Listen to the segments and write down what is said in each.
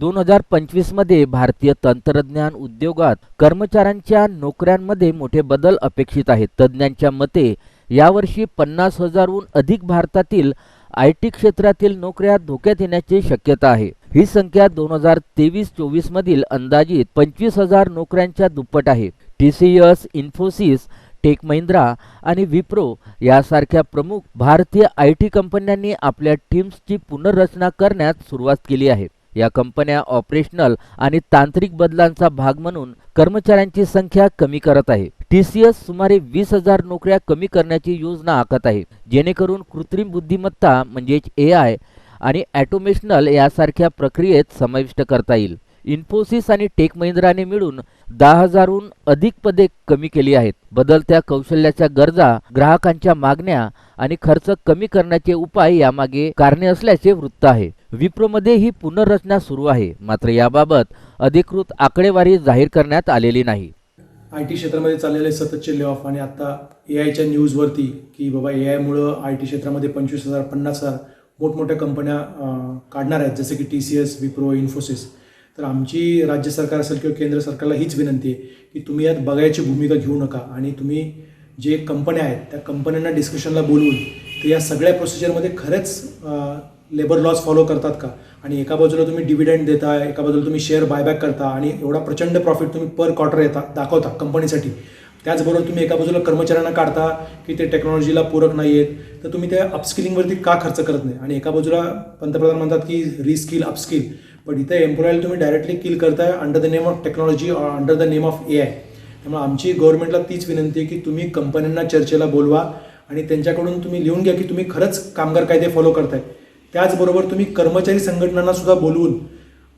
दोन हजार पंचवीसमध्ये भारतीय तंत्रज्ञान उद्योगात कर्मचाऱ्यांच्या नोकऱ्यांमध्ये मोठे बदल अपेक्षित आहेत. तज्ज्ञांच्या मते यावर्षी पन्नास हजारहून अधिक भारतातील आय टी क्षेत्रातील नोकऱ्या धोक्यात येण्याची शक्यता आहे. ही संख्या दोन हजार तेवीस चोवीस मधील अंदाजित पंचवीस हजार नोकऱ्यांच्या दुप्पट आहे. T C S Infosys Tech Mahindra आणि विप्रो यासारख्या प्रमुख भारतीय आय टी कंपन्यांनी आपल्या टीम्सची पुनर्रचना करण्यास सुरुवात केली आहे. या कंपन्या ऑपरेशनल आणि तांत्रिक बदलांचा भाग म्हणून कर्मचाऱ्यांची संख्या कमी करत आहे. टी सी एस सुमारे वीस हजार नोकऱ्या कमी करण्याची योजना आखत आहे. जेणेकरून कृत्रिम बुद्धिमत्ता म्हणजेच ए आय आणि ॲटोमेशनल यासारख्या प्रक्रियेत समाविष्ट करता येईल. इन्फोसिस आणि टेक महिंद्राने मिळून दहा हजारहून अधिक पदे कमी केली आहेत. बदलत्या कौशल्याच्या गरजा ग्राहकांच्या मागण्या आणि खर्च कमी करण्याचे उपाय यामागे कारणे असल्याचे वृत्त आहे. विप्रोमध्ये ही पुनर्रचना सुरू आहे. मात्र याबाबत अधिकृत आकडेवारी जाहीर करण्यात आलेली नाही. आय टी क्षेत्रामध्ये चाललेले सततचे ले ऑफ आणि आता ए आयच्या न्यूजवरती की बाबा ए आयमुळं आय टी क्षेत्रामध्ये पंचवीस हजार पन्नास हजार मोठमोठ्या कंपन्या काढणार आहेत. जसे की T C S Wipro Infosys. तर आमची राज्य सरकार असेल किंवा केंद्र सरकारला हीच विनंती आहे की तुम्ही यात बघायची भूमिका घेऊ नका आणि तुम्ही जे कंपन्या आहेत त्या कंपन्यांना डिस्कशनला बोलवून ते या सगळ्या प्रोसिजरमध्ये खरंच लेबर लॉज फॉलो करतात का? आणि एका बाजूला तुम्ही डिव्हिडंड देता एका बाजूला तुम्ही शेअर बायबॅक करता आणि एवढा प्रचंड प्रॉफिट तुम्ही पर क्वार्टर येता दाखवता कंपनीसाठी त्याचबरोबर तुम्ही एका बाजूला कर्मचाऱ्यांना काढता की ते टेक्नॉलॉजीला पूरक नाही आहेत तर तुम्ही त्या अपस्किलिंगवरती का खर्च करत नाही? आणि एका बाजूला पंतप्रधान म्हणतात की रिस्किल अपस्किल पण इथे एम्प्लॉयला तुम्ही डायरेक्टली किल करताय under the name of technology under the name of A I त्यामुळे आमची गव्हर्नमेंटला तीच विनंती आहे की तुम्ही कंपन्यांना चर्चेला बोलवा आणि त्यांच्याकडून तुम्ही लिहून घ्या की तुम्ही खरंच कामगार कायदे फॉलो करताय. त्याचबरोबर तुम्ही कर्मचारी संघटनांना सुद्धा बोलवून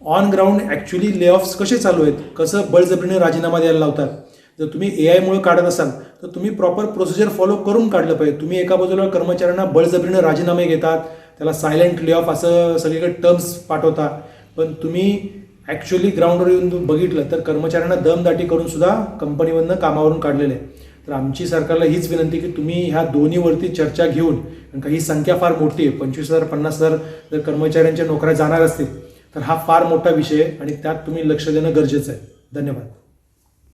on ground actually layoffs कसे चालू आहेत कसं बळजबरीने राजीनामा द्यायला लावतात जर तुम्ही ए आयमुळे काढत असाल तर तुम्ही प्रॉपर प्रोसिजर फॉलो करून काढलं पाहिजे. तुम्ही एका बाजूला कर्मचाऱ्यांना बळजबरीने राजीनामे घेतात त्याला सायलेंट ले ऑफ असं सगळीकडे टर्म्स पाठवता पण तुम्ही ॲक्च्युली ग्राउंडवर येऊन बघितलं तर कर्मचाऱ्यांना दमदाटी करून सुद्धा कंपनीमधनं कामावरून काढलेले आहे. तर आमची सरकारला हीच विनंती की तुम्ही ह्या दोन्हीवरती चर्चा घेऊन कारण का ही संख्या फार मोठी आहे पंचवीस हजार पन्नास हजार जर कर्मचाऱ्यांच्या नोकऱ्या जाणार असतील तर हा फार मोठा विषय आहे आणि त्यात तुम्ही लक्ष देणं गरजेचं आहे. धन्यवाद.